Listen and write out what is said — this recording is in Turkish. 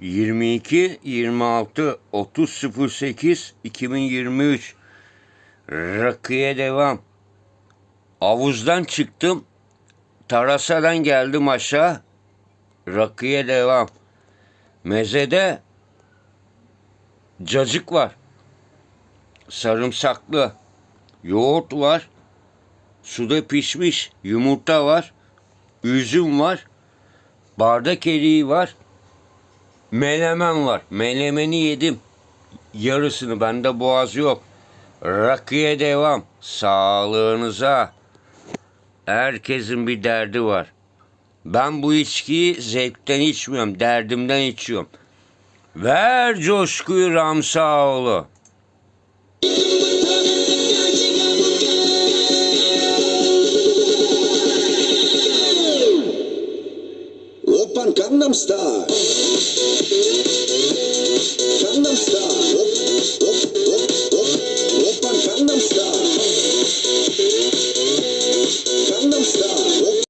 22 26 30 08 2023 Rakıya devam. Havuzdan çıktım. Tarasadan geldim aşağı. Rakıya devam. Mezede cacık var. Sarımsaklı. Yoğurt var. Suda pişmiş yumurta var. Üzüm var. Bardak eriği var. Menemen var. Menemeni yedim. Yarısını bende boğaz yok. Rakıya devam. Sağlığınıza. Herkesin bir derdi var. Ben bu içkiyi zevkten içmiyorum. Derdimden içiyorum. Ver coşkuyu Ramsaoğlu. Open Gangnam Style.